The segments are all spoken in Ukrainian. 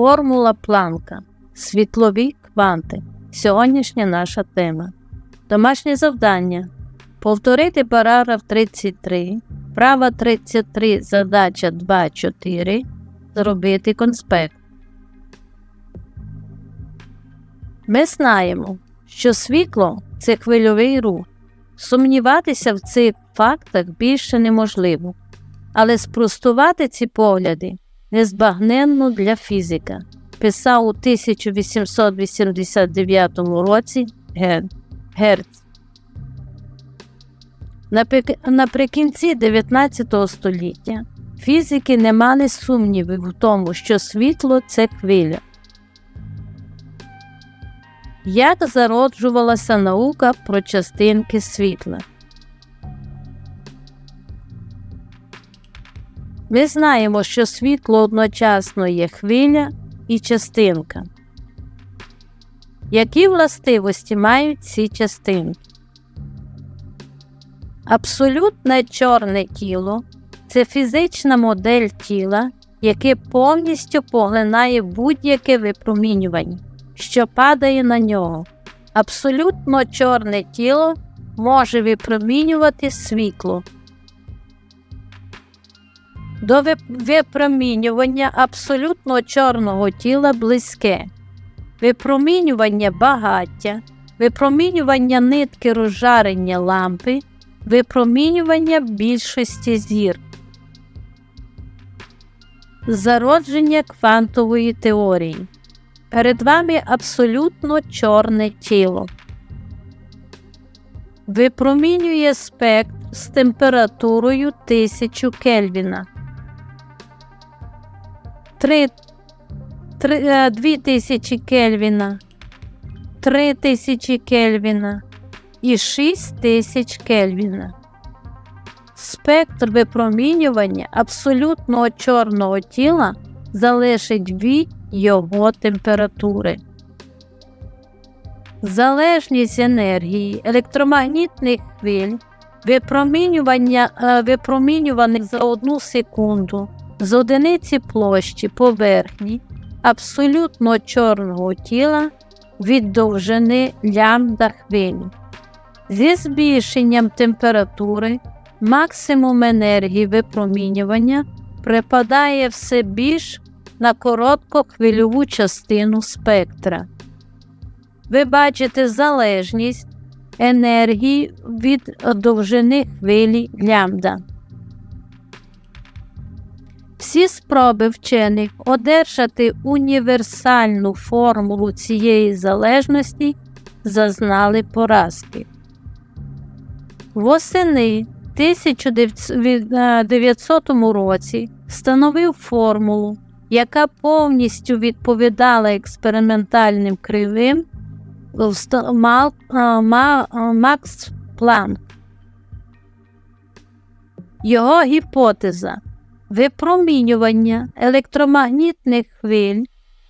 Формула планка. Світлові кванти. Сьогоднішня наша тема. Домашнє завдання. Повторити параграф 33, права 33, задача 2.4. Зробити конспект. Ми знаємо, що світло це хвильовий рух. Сумніватися в цих фактах більше неможливо, але спростувати ці погляди незбагненно для фізика, писав у 1889 році Герц. Наприкінці 19 століття фізики не мали сумнівів у тому, що світло це хвиля. Як зароджувалася наука про частинки світла? Ми знаємо, що світло одночасно є хвиля і частинка. Які властивості мають ці частинки? Абсолютне чорне тіло це фізична модель тіла, яке повністю поглинає будь-яке випромінювання, що падає на нього. Абсолютно чорне тіло може випромінювати світло. До випромінювання абсолютно чорного тіла близьке, випромінювання багаття, випромінювання нитки розжарення лампи, випромінювання більшості зір. Зародження квантової теорії. Перед вами абсолютно чорне тіло. Випромінює спектр з температурою 1000 Кельвіна. 3, 3, 2000 Кельвіна, 3000 Кельвіна і 6000 Кельвіна. Спектр випромінювання абсолютного чорного тіла залежить від його температури. Залежність енергії електромагнітних хвиль випромінювання, е, випромінюваних за одну секунду з одиниці площі поверхні абсолютно чорного тіла від довжини лямбда хвилі. Зі збільшенням температури максимум енергії випромінювання припадає все більш на короткохвильову частину спектра. Ви бачите залежність енергії від довжини хвилі лямбда. Всі спроби вчених одержати універсальну формулу цієї залежності зазнали поразки. Восени 1900 році встановив формулу, яка повністю відповідала експериментальним кривим Макс Планк. Його гіпотеза випромінювання електромагнітних хвиль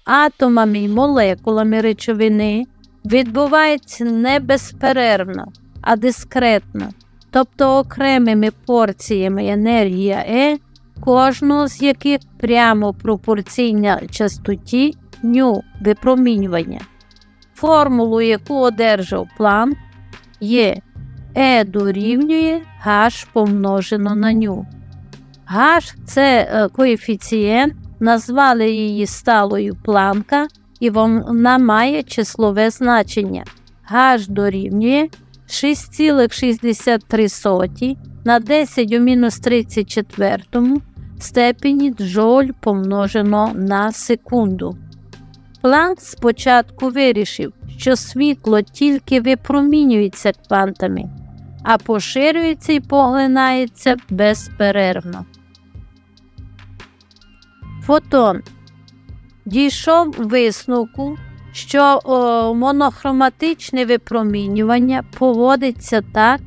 атомами і молекулами речовини відбувається не безперервно, а дискретно, тобто окремими порціями енергія Е, кожного з яких прямо пропорційна частоті ню випромінювання. Формулу, яку одержав план, є Е дорівнює H помножено на ню. H – це е, коефіцієнт, назвали її сталою планка, і вона має числове значення. H дорівнює 6,63 на 10 у мінус 34 степені джоль помножено на секунду. Планк спочатку вирішив, що світло тільки випромінюється квантами, а поширюється і поглинається безперервно. Фотон дійшов висновку, що о, монохроматичне випромінювання поводиться так,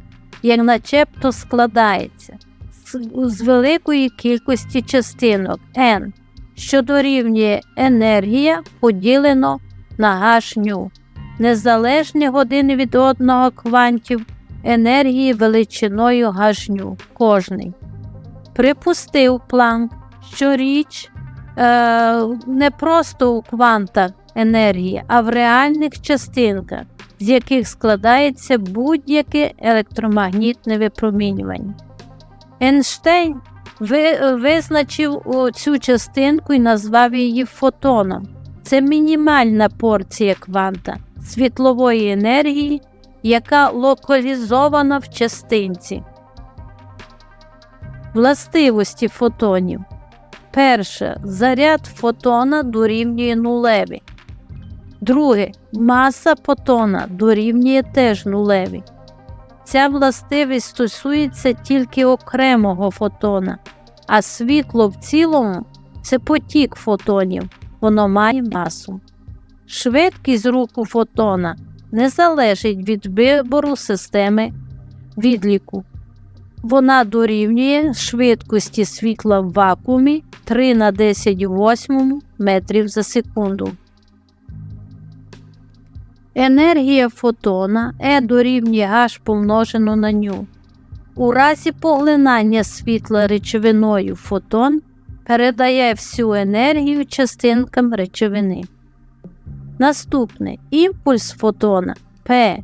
як начебто складається з, з великої кількості частинок. N, що дорівнює енергія поділено на гашню, незалежні години від одного квантів енергії величиною гашню кожний. Припустив Планк, що річ не просто у квантах енергії, а в реальних частинках, з яких складається будь-яке електромагнітне випромінювання. Ейнштейн ви, визначив цю частинку і назвав її фотоном. Це мінімальна порція кванта світлової енергії, яка локалізована в частинці. Властивості фотонів. Перше. Заряд фотона дорівнює нулеві. Друге. Маса фотона дорівнює теж нулеві. Ця властивість стосується тільки окремого фотона, а світло в цілому це потік фотонів, воно має масу. Швидкість руху фотона не залежить від вибору системи відліку. Вона дорівнює швидкості світла в вакуумі 3 на 10 8 метрів за секунду. Енергія фотона E дорівнює H помножено на ню. У разі поглинання світла речовиною фотон передає всю енергію частинкам речовини. Наступне імпульс фотона P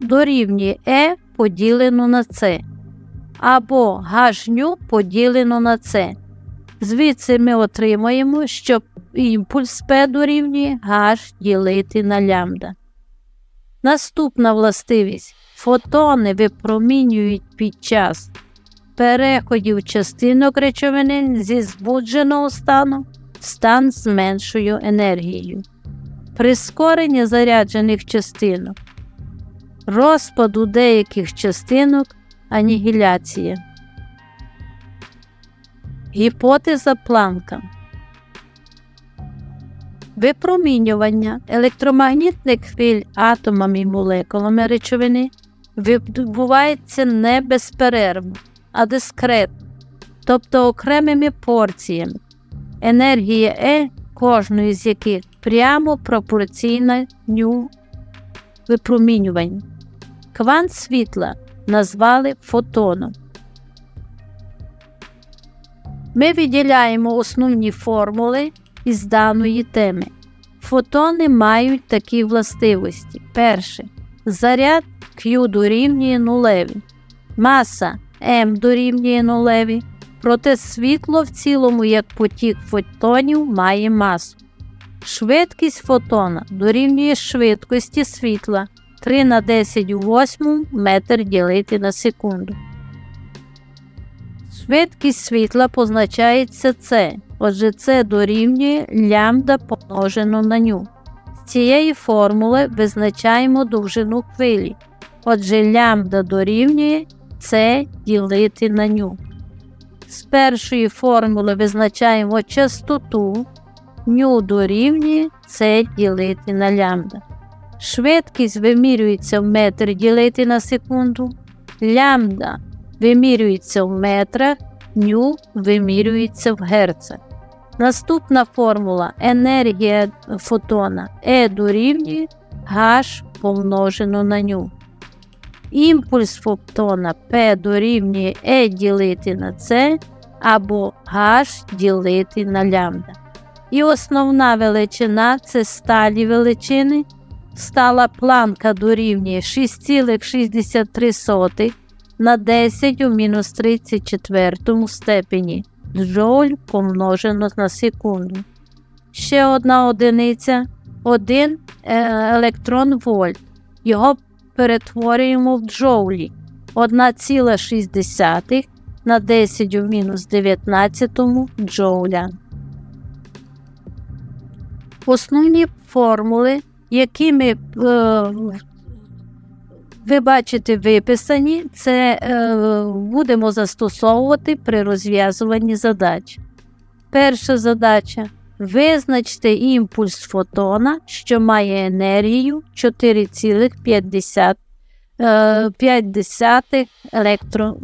дорівнює E поділено на С або H поділено на С. Звідси ми отримаємо, що імпульс P дорівнює H ділити на лямбда. Наступна властивість фотони випромінюють під час переходів частинок речовини зі збудженого стану в стан з меншою енергією, прискорення заряджених частинок, розпаду деяких частинок анігіляція. Гіпотеза планка. Випромінювання електромагнітних хвиль атомами і молекулами речовини відбувається не безперервно, а дискретно, тобто окремими порціями. Енергія Е, кожної з яких прямо пропорційна ню випромінювання. Квант світла назвали фотоном. Ми виділяємо основні формули із даної теми. Фотони мають такі властивості. Перше. Заряд Q дорівнює нулеві. Маса М дорівнює нулеві. Проте світло в цілому, як потік фотонів, має масу. Швидкість фотона дорівнює швидкості світла 3 на 10 у 8 метр ділити на секунду. Швидкість світла позначається С, отже, це дорівнює лямбда помножено на ню. З цієї формули визначаємо довжину хвилі. Отже, лямбда дорівнює С ділити на ню. З першої формули визначаємо частоту, ню дорівнює С ділити на лямбда. Швидкість вимірюється в метр ділити на секунду. Лямбда вимірюється в метрах, ню вимірюється в герцах. Наступна формула енергія фотона E дорівнює H помножено на ню. Імпульс фотона P дорівнює E ділити на C або H ділити на лямбда. І основна величина це сталі величини. Стала планка дорівнює 6,63 на 10 у мінус 34 степені джоуль помножено на секунду. Ще одна одиниця 1 електрон вольт. Його перетворюємо в джоулі 1,6 на 10 у мінус 19 джоуля. Основні формули, які ми е, ви бачите виписані, це е, будемо застосовувати при розв'язуванні задач. Перша задача визначте імпульс фотона, що має енергію 4,5 е, електро,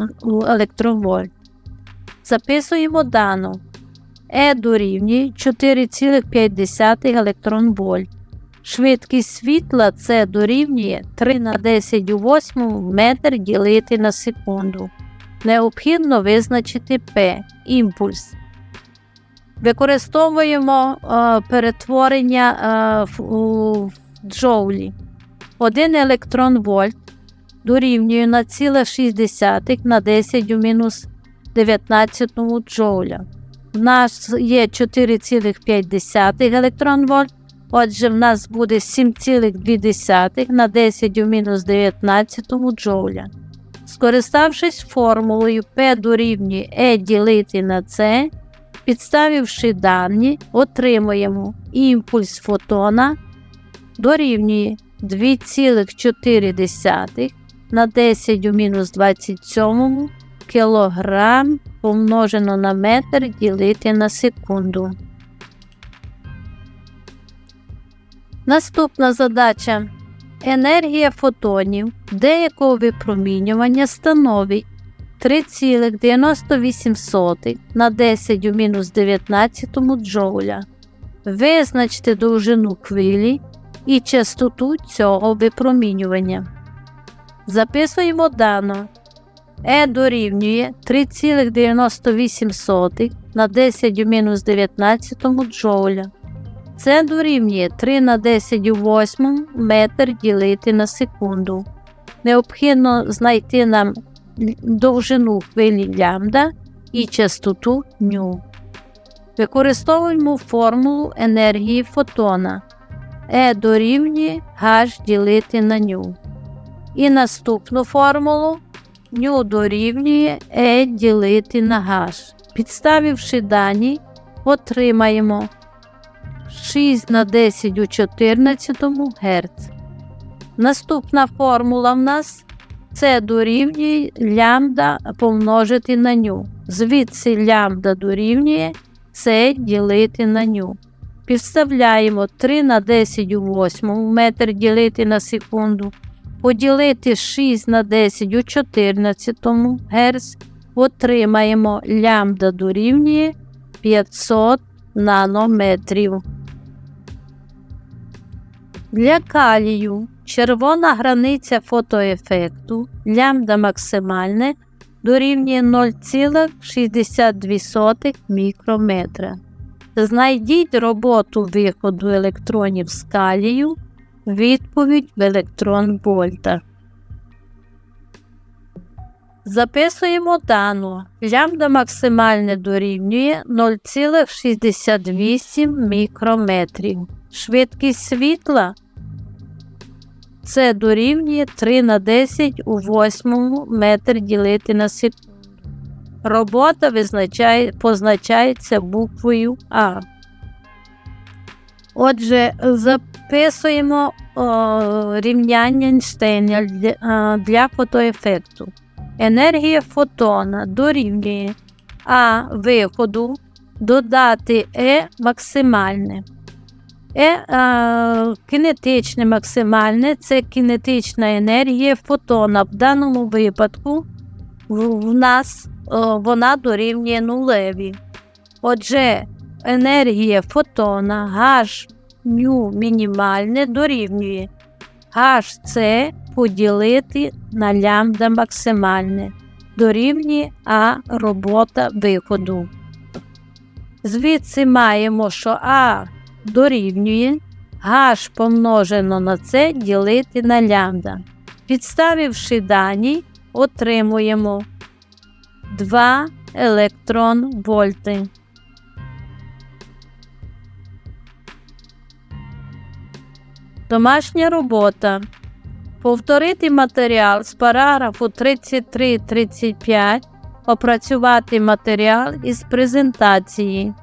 електровольт. Записуємо дану. Е дорівнює 4,5 електрон вольт. Швидкість світла це дорівнює 3 на 10 у 8 метр ділити на секунду. Необхідно визначити P імпульс. Використовуємо е, перетворення е, в, джоулі. 1 електрон вольт дорівнює на 0,6 на 10 у мінус 19 джоуля. У нас є 4,5 електрон вольт, отже, в нас буде 7,2 на 10 у мінус 19 джоуля. Скориставшись формулою P дорівнює E ділити на C, підставивши дані, отримуємо імпульс фотона дорівнює 2,4 на 10 у мінус 27 кілограм помножено на метр ділити на секунду. Наступна задача. Енергія фотонів деякого випромінювання становить 3,98 на 10 у мінус 19 джоуля. Визначте довжину хвилі і частоту цього випромінювання. Записуємо дано. Е дорівнює 3,98 на 10 у мінус 19 джоуля. Це дорівнює 3 на 10 у 8 метр ділити на секунду. Необхідно знайти нам довжину хвилі лямбда і частоту ню. Використовуємо формулу енергії фотона. Е дорівнює H ділити на ню. І наступну формулу ню дорівнює Е ділити на H. Підставивши дані, отримаємо 6 на 10 у 14 Гц. Наступна формула в нас це дорівнює лямбда помножити на ню. Звідси лямбда дорівнює це ділити на ню. Підставляємо 3 на 10 у 8 метр ділити на секунду. Поділити 6 на 10 у 14 Гц. Отримаємо лямбда дорівнює 500 нанометрів. Для калію червона границя фотоефекту лямбда максимальне дорівнює 0,62 мікрометра. Знайдіть роботу виходу електронів з калію, відповідь в електрон вольта. Записуємо дану. Лямбда максимальне дорівнює 0,68 мікрометрів. Швидкість світла це дорівнює 3 на 10 у 8 метр ділити на секунду. Робота визначає, позначається буквою А. Отже, записуємо о, рівняння Ейнштейна для, для фотоефекту. Енергія фотона дорівнює А виходу додати Е максимальне. Е а, Кинетичне максимальне це кинетична енергія фотона. В даному випадку в, нас вона дорівнює нулеві. Отже, енергія фотона H мінімальне дорівнює HC поділити на лямбда максимальне дорівнює А робота виходу. Звідси маємо, що А дорівнює H помножено на С ділити на лямбда. Підставивши дані, отримуємо 2 електрон вольти. Домашня робота. Повторити матеріал з параграфу 33-35, опрацювати матеріал із презентації.